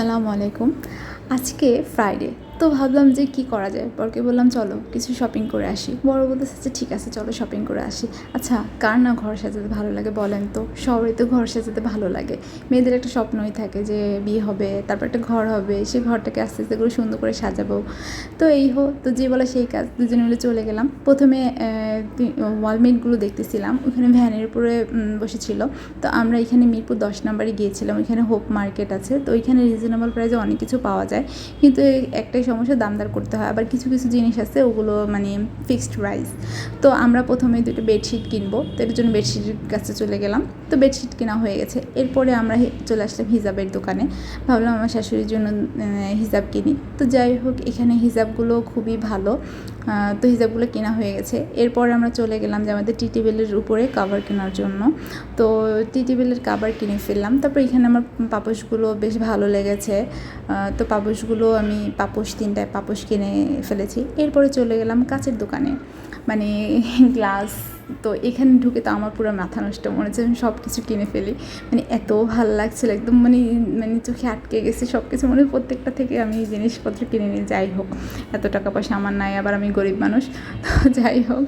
আসসালামু আলাইকুম। আজকে ফ্রাইডে তো ভাবলাম যে কি করা যায়? বরকে বললাম, চলো, কিছু শপিং করে আসি। বড় বলতেছে যে, ঠিক আছে, চলো শপিং করে আসি। আচ্ছা কার না ঘর সাজাতে ভালো লাগে বলেন তো? শহরে তো ঘর সাজাতে ভালো লাগে। মেয়েদের একটা স্বপ্নই থাকে যে, বিয়ে হবে, তারপর একটা ঘর হবে, সে ঘরটাকে আস্তে আস্তে করে সুন্দর করে সাজাবো। তো এই হো, তো যে বলে সেই কাজ, দুজনে মিলে চলে গেলাম। প্রথমে ওয়ালমেটগুলো দেখতেছিলাম, ওখানে ভ্যানের উপরে বসেছিল। তো আমরা এখানে মিরপুর দশ নম্বরে গিয়েছিলাম, ওইখানে হোপ মার্কেট আছে। তো ওইখানে রিজনেবল প্রাইসে অনেক কিছু পাওয়া যায়। কিন্তু একটাই সমস্যা দামদার করতে হয়। আবার কিছু কিছু জিনিস আছে, ওগুলো মানে ফিক্সড প্রাইস তো আমরা প্রথমে দুটো বেডশিট কিনবো, তো এটার জন্য বেডশিটের কাছে চলে গেলাম। তো বেডশিট কেনা হয়ে গেছে। এরপরে আমরা চলে আসলাম হিজাবের দোকানে। ভাবলাম আমার শাশুড়ির জন্য হিজাব কিনি। তো যাই হোক, এখানে হিজাবগুলো খুবই ভালো। তো হিজাবগুলো কেনা হয়ে গেছে। এরপর আমরা চলে গেলাম যে আমাদের টি টেবিলের উপরে কাভার কেনার জন্য। তো টি টেবিলের কাভার কিনে ফেললাম। তারপর এখানে আমার পাপোশগুলো বেশ ভালো লেগেছে। তো পাপোশগুলো আমি পাপোশ তিনটায় পাপোশ কিনে ফেলেছি। এরপরে চলে গেলাম কাচের দোকানে। মানে গ্লাস তো এখানে ঢুকে তো আমার পুরো মাথা নষ্ট, মনে হচ্ছে আমি সব কিছু কিনে ফেলি। মানে এত ভালো লাগছিল, একদম মানে মানে চোখে আটকে গেছে সব কিছু মানে প্রত্যেকটা থেকে আমি জিনিসপত্র কিনে নিই, যাই হোক। এত টাকা পয়সা আমার নাই, আবার আমি গরিব মানুষ। তো যাই হোক,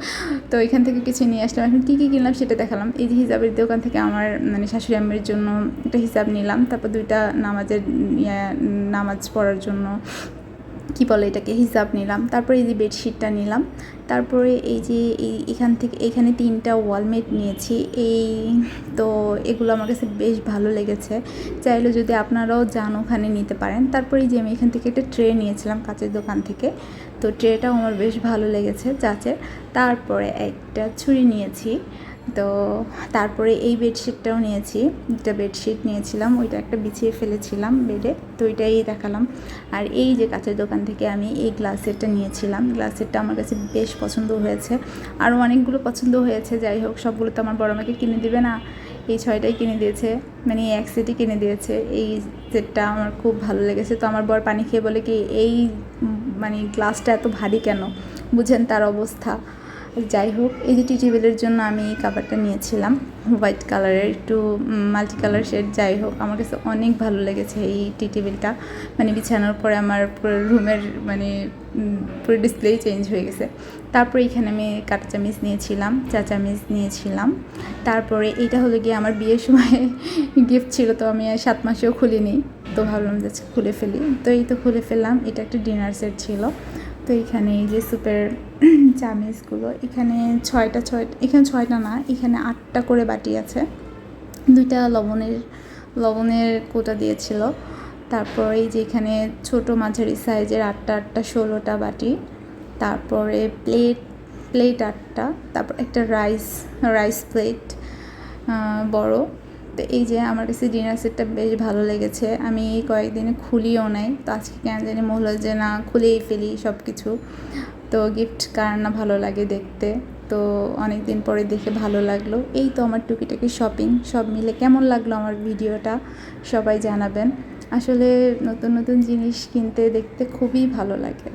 তো এখান থেকে কিছু নিয়ে আসলাম। এখন কী কী কিনলাম সেটা দেখালাম। এই যে হিসাবের দোকান থেকে আমার মানে শাশুড়ি আম্মের জন্য একটা হিসাব নিলাম। তারপর দুইটা নামাজের নামাজ পড়ার জন্য, কী বলে এটাকে হিসাব নিলাম। তারপরে এই যে বেডশিটটা নিলাম। তারপরে এই যে এই এখান থেকে, এখানে তিনটা ওয়ালমেট নিয়েছি। এই তো এগুলো আমার কাছে বেশ ভালো লেগেছে। চাইলে যদি আপনারাও যান ওখানে নিতে পারেন। তারপরে এই যে আমি এখান থেকে একটা ট্রে নিয়েছিলাম কাঁচের দোকান থেকে। তো ট্রেটাও আমার বেশ ভালো লেগেছে চাচের। তারপরে একটা ছুরি নিয়েছি। তো তারপরে এই বেডশিটটাও নিয়েছি। একটা বেডশিট নিয়েছিলাম, ওইটা একটা বিছিয়ে ফেলেছিলাম বেডে তো ওইটাই দেখালাম। আর এই যে কাচের দোকান থেকে আমি এই গ্লাসেরটা নিয়েছিলাম। গ্লাসেরটা আমার কাছে বেশ পছন্দ হয়েছে। আরও অনেকগুলো পছন্দ হয়েছে, যাই হোক, সবগুলো তো আমার বড় আমাকে কিনে দিবে না। এই ছয়টাই কিনে দিয়েছে মানে এক সেটই কিনে দিয়েছে। এই সেটটা আমার খুব ভালো লেগেছে। তো আমার বর পানি খেয়ে বলে কি, এই মানে গ্লাসটা এত ভারী কেন? বুঝেন তার অবস্থা। যাই হোক এই যে টি টেবিলের জন্য আমি এই কাভারটা নিয়েছিলাম, হোয়াইট কালারের, একটু মাল্টি কালার শেড যাই হোক আমার কাছে অনেক ভালো লেগেছে এই টি টেবিলটা মানে বিছানোর পরে আমার পুরো রুমের মানে পুরো ডিসপ্লেই চেঞ্জ হয়ে গেছে। তারপরে এখানে আমি কাঁটা চামিচ নিয়েছিলাম, চা চামিচ নিয়েছিলাম। তারপরে এইটা হলো গিয়ে আমার বিয়ের সময় গিফট ছিল, তো আমি সাত মাসেও খুলিনি। তো ভাবলাম যে খুলে ফেলি। তো এই তো খুলে ফেললাম, এটা একটা ডিনার সেট ছিল। তো এখানে এই যে সুপের চামিচগুলো, এখানে ছয়টা, ছয়, এখানে ছয়টা না, এখানে আটটা করে বাটি আছে। দুইটা লবণের লবণের কোটা দিয়েছিল। তারপর এই যে এখানে ছোটো মাঝারি সাইজের আটটা আটটা, ষোলোটা বাটি। তারপরে প্লেট প্লেট আটটা। তারপর একটা রাইস রাইস প্লেট বড়। তো এই যে আমার কাছে ডিনার সেটটা বেশ ভালো লেগেছে। আমি এই কয়েকদিনে খুলিও নাই। তো আজকে কেন জানি মনে হলো যে না, খুলেই ফেলি সব কিছু তো গিফট কার না ভালো লাগে দেখতে। তো অনেক দিন পরে দেখে ভালো লাগল। এই তো আমার টুকিটাকি শপিং সব মিলে কেমন লাগল আমার ভিডিওটা? সবাই জানাবেন। আসলে নতুন নতুন জিনিস কিনতে, দেখতে খুবই ভালো লাগে।